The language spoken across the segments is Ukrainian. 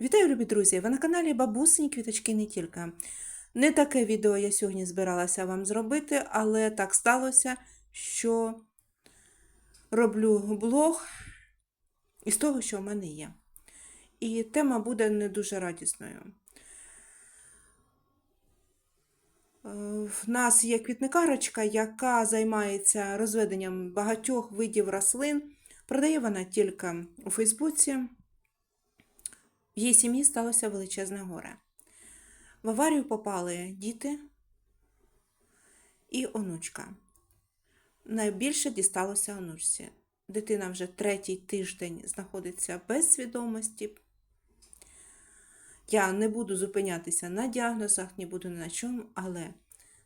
Вітаю, любі друзі! Ви на каналі Бабусині Квіточки не тільки. Не таке відео я сьогодні збиралася вам зробити, але так сталося, що роблю блог із того, що в мене є. І тема буде не дуже радісною. Е, В нас є квітникарочка, яка займається розведенням багатьох видів рослин. Продає вона тільки у Фейсбуці. В її сім'ї сталося величезне горе. В аварію попали діти і онучка. Найбільше дісталося онучці. Дитина вже третій тиждень знаходиться без свідомості. Я не буду зупинятися на діагнозах, не буду ні на чому, але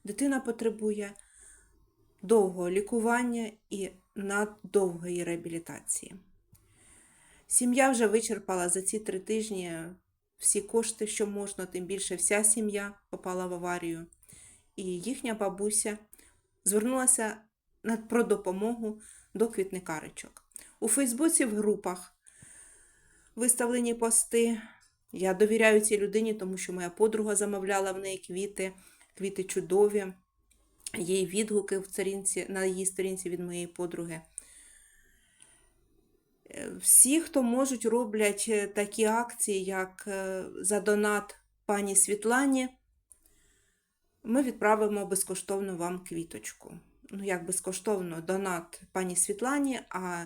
дитина потребує довгого лікування і наддовгої реабілітації. Сім'я вже вичерпала за ці три тижні всі кошти, що можна, тим більше вся сім'я попала в аварію. І їхня бабуся звернулася про допомогу до квітникаричок. У Фейсбуці в групах виставлені пости. Я довіряю цій людині, тому що моя подруга замовляла в неї квіти, квіти чудові. Є відгуки в сторінці, на її сторінці від моєї подруги. Всі, хто можуть, роблять е, такі акції, як е, за донат пані Світлані, ми відправимо безкоштовно вам квіточку. Ну, як безкоштовно, донат пані Світлані, а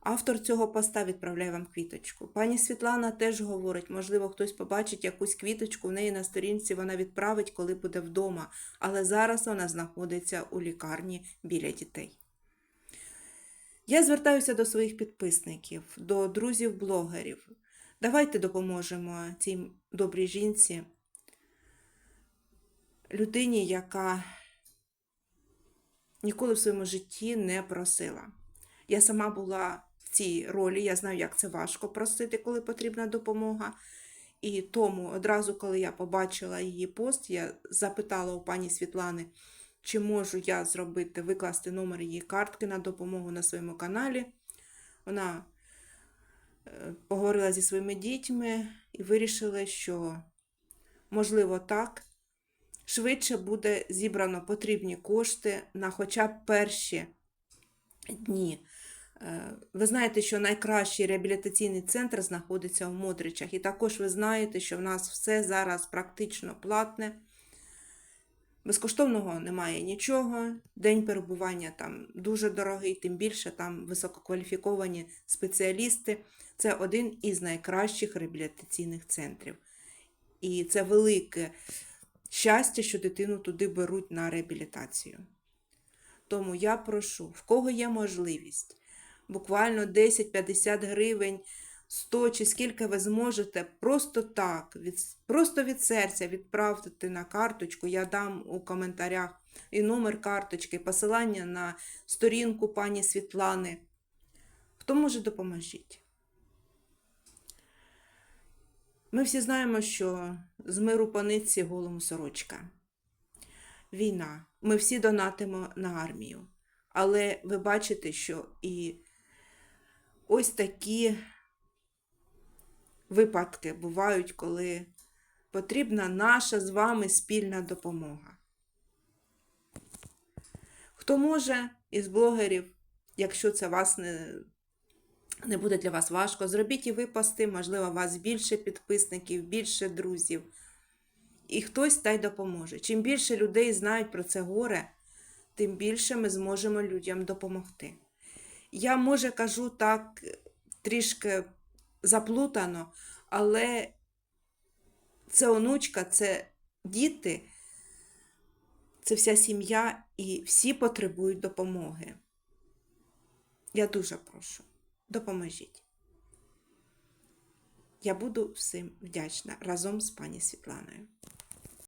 автор цього поста відправляє вам квіточку. Пані Світлана теж говорить, можливо, хтось побачить якусь квіточку в неї на сторінці, вона відправить, коли буде вдома. Але зараз вона знаходиться у лікарні біля дітей. Я звертаюся до своїх підписників, до друзів-блогерів. Давайте допоможемо цій добрій жінці, людині, яка ніколи в своєму житті не просила. Я сама була в цій ролі, я знаю, як це важко просити, коли потрібна допомога. І тому одразу, коли я побачила її пост, я запитала у пані Світлани, чи можу я зробити, викласти номер її картки на допомогу на своєму каналі. Вона е, поговорила зі своїми дітьми і вирішила, що, можливо, так, швидше буде зібрано потрібні кошти на хоча б перші дні. Е, Ви знаєте, що найкращий реабілітаційний центр знаходиться у Модричах. І також ви знаєте, що в нас все зараз практично платне. Безкоштовного немає нічого. День перебування там дуже дорогий, тим більше там висококваліфіковані спеціалісти. Це один із найкращих реабілітаційних центрів. І це велике щастя, що дитину туди беруть на реабілітацію. Тому я прошу, в кого є можливість, буквально 10-50 гривень, 100 чи скільки ви зможете, просто так, від, просто від серця відправити на карточку. Я дам у коментарях і номер карточки, посилання на сторінку пані Світлани. Хто може допоможіть? Ми всі знаємо, що з миру паниці голому сорочка. Війна. Ми всі донатимо на армію. Але ви бачите, що і ось такі випадки бувають, коли потрібна наша з вами спільна допомога. Хто може із блогерів, якщо це вас не, не буде для вас важко, зробіть і ви пости, можливо, у вас більше підписників, більше друзів. І хтось та й допоможе. Чим більше людей знають про це горе, тим більше ми зможемо людям допомогти. Я, може, кажу так трішки заплутано, але це онучка, це діти, це вся сім'я і всі потребують допомоги. Я дуже прошу, допоможіть. Я буду всім вдячна разом з пані Світланою.